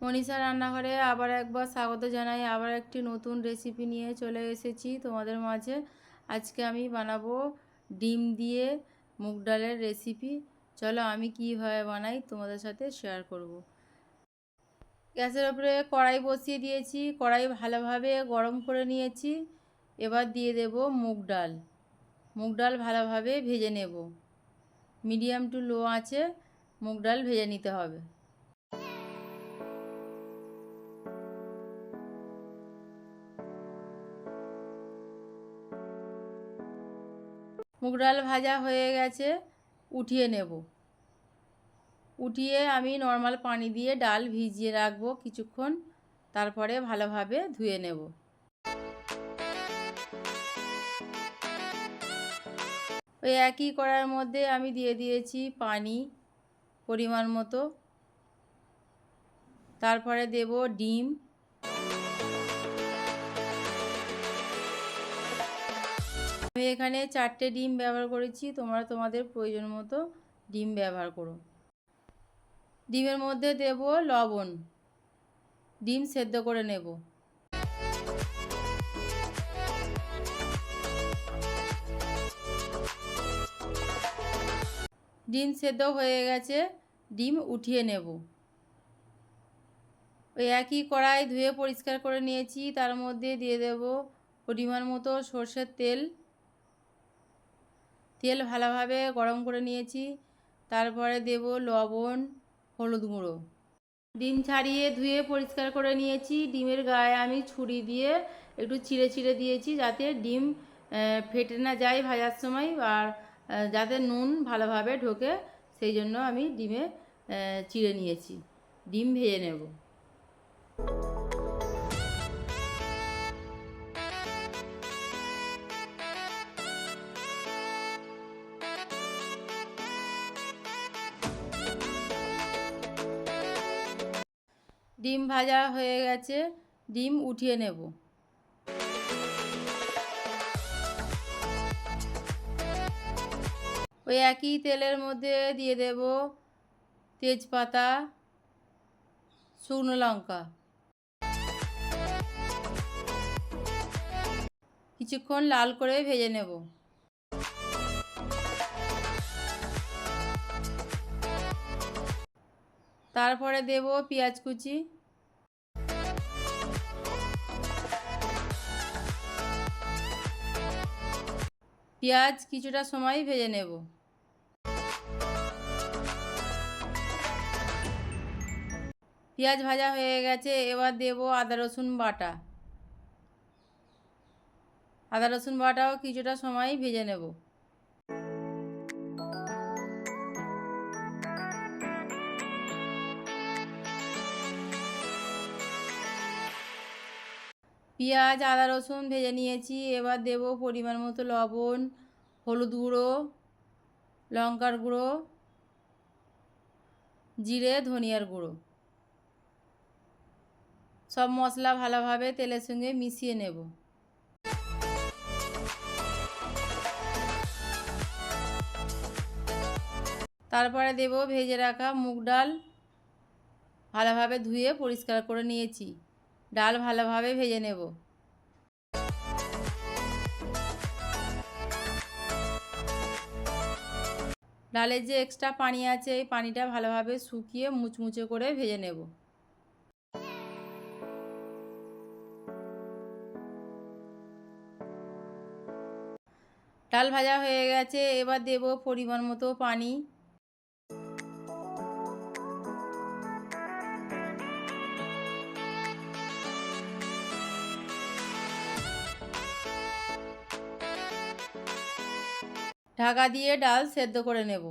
মনীষা রান্নাঘরে আবার একবার স্বাগত জানাই। আবার একটি নতুন রেসিপি নিয়ে চলে এসেছি তোমাদের মাঝে। আজকে আমি বানাবো ডিম দিয়ে মুগ ডালের রেসিপি চলো আমি কীভাবে বানাই তোমাদের সাথে শেয়ার করব। গ্যাসের ওপরে কড়াই বসিয়ে দিয়েছি। কড়াই ভালোভাবে গরম করে নিয়েছি। এবার দিয়ে দেব মুগ ডাল। মুগ ডাল ভালোভাবে ভেজে নেব। মিডিয়াম টু লো আছে মুগ ডাল ভেজে নিতে হবে। মুগ ডাল ভাজা হয়ে গেছে, উঠিয়ে নেব। উঠিয়ে আমি নর্মাল পানি দিয়ে ডাল ভিজিয়ে রাখব কিছুক্ষণ, তারপরে ভালোভাবে ধুয়ে নেব। ওই একই কড়ার মধ্যে আমি দিয়ে দিয়েছি পানি পরিমাণ মতো। তারপরে দেব ডিম। আমি এখানে চারটে ডিম ব্যবহার করেছি, তোমরা তোমাদের প্রয়োজন মতো ডিম ব্যবহার করো। ডিমের মধ্যে দেব লবণ। ডিম সেদ্ধ করে নেব। ডিম সেদ্ধ হয়ে গেছে, ডিম উঠিয়ে নেব। ওই একই কড়াই ধুয়ে পরিষ্কার করে নিয়েছি, তার মধ্যে দিয়ে দেব পরিমাণ মতো সর্ষের তেল। তেল ভালোভাবে গরম করে নিয়েছি। তারপরে দেব লবণ, হলুদ গুঁড়ো। ডিম ছাড়িয়ে ধুয়ে পরিষ্কার করে নিয়েছি। ডিমের গায়ে আমি ছুরি দিয়ে একটু চিড়ে চিড়ে দিয়েছি যাতে ডিম ফেটে না যায় ভাজার সময় আর যাতে নুন ভালোভাবে ঢোকে সেই জন্য আমি ডিমে চিড়ে নিয়েছি। ডিম ভেজে নেব। ডিম ভাজা হয়ে গেছে, ডিম উঠিয়ে নেব। ওই একই তেলের মধ্যে দিয়ে দেব তেজপাতা, শুকনো লঙ্কা। কিছুক্ষণ লাল করে ভেজে নেব। তারপরে দেব পেঁয়াজ কুচি। পেঁয়াজ কিছুটা সময় ভেজে নেব। পেঁয়াজ ভাজা হয়ে গেছে, এবার দেব আদা, রসুন বাটা। আদা, রসুন বাটাও কিছুটা সময় ভেজে নেব। পেঁয়াজ, আদা, রসুন ভেজে নিয়েছি। এবার দেব পরিমাণ মতো লবণ, হলুদ গুঁড়ো, লঙ্কার গুঁড়ো, জিরে, ধনিয়ার গুঁড়ো। সব মশলা ভালোভাবে তেলের সঙ্গে মিশিয়ে নেব। তারপরে দেব ভেজে রাখা মুগ ডাল। ভালোভাবে ধুয়ে পরিষ্কার করে নিয়েছি। ডাল ভালোভাবে ভেজে নেব। ডালের যে এক্সট্রা পানি আছে, এই পানিটা ভালোভাবে শুকিয়ে মুচমুচে করে ভেজে নেব। ডাল ভাজা হয়ে গেছে, এবার দেব পরিমাণ মতো পানি। ঢাকা দিয়ে ডাল সেদ্ধ করে নেব।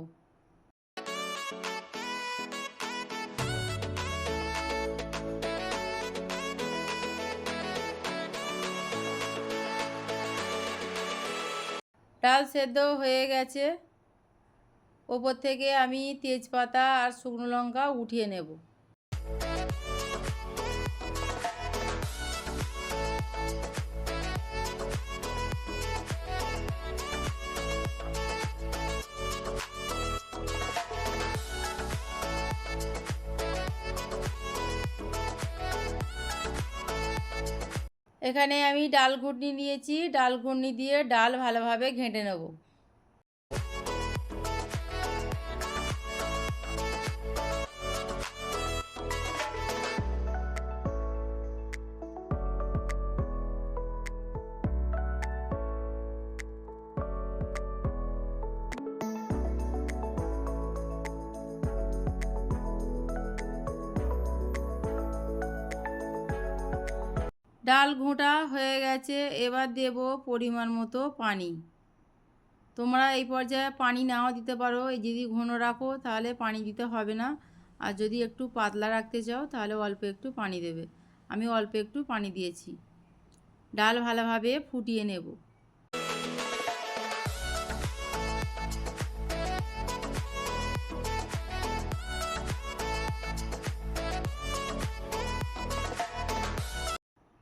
ডাল সেদ্ধ হয়ে গেছে। ওপর থেকে আমি তেজপাতা আর শুকনো লঙ্কা উঠিয়ে নেব। এখানে আমি ডাল ঘুটনি নিয়েছি। ডাল ঘুটনি দিয়ে ডাল ভালোভাবে ঘেঁটে নেব। ডাল ঘোঁটা হয়ে গেছে, এবার দেব পরিমাণ মতো পানি। তোমরা এই পর্যায়ে পানি নাও দিতে পারো। এই যদি ঘন রাখো, তাহলে পানি দিতে হবে না। আর যদি একটু পাতলা রাখতে চাও, তাহলে অল্প একটু পানি দেবে। আমি অল্প একটু পানি দিয়েছি। ডাল ভালোভাবে ফুটিয়ে নেব।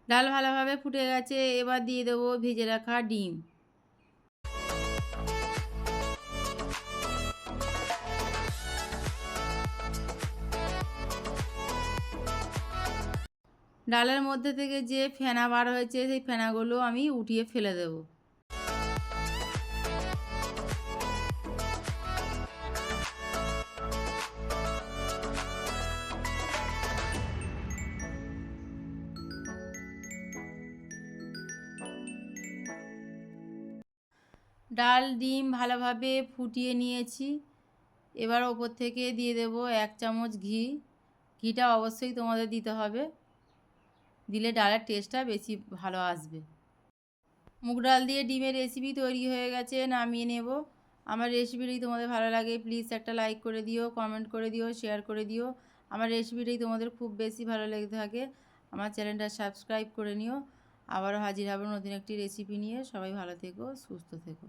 ডাল ভালোভাবে ফুটে গেছে, এবার দিয়ে দেবো ভেজে রাখা ডিম। ডালের মধ্যে থেকে যে ফেনা বার হয়েছে, সেই ফেনাগুলো আমি উঠিয়ে ফেলে দেব। ডাল, ডিম ভালোভাবে ফুটিয়ে নিয়েছি। এবার ওপর থেকে দিয়ে দেব এক চামচ ঘি। ঘিটা অবশ্যই তোমাদের দিতে হবে। দিলে ডালের টেস্টটা বেশি ভালো আসবে। মুগ ডাল দিয়ে ডিমের রেসিপি তৈরি হয়ে গেছে, নামিয়ে নেব। আমার রেসিপিটি তোমাদের ভালো লাগে প্লিজ একটা লাইক করে দিও কমেন্ট করে দিও শেয়ার করে দিও। আমার রেসিপিটাই তোমাদের খুব বেশি ভালো লেগে থাকে, আমার চ্যানেলটা সাবস্ক্রাইব করে নিও। আবারও হাজির হব নতুন একটি রেসিপি নিয়ে। সবাই ভালো থেকো, সুস্থ থেকো।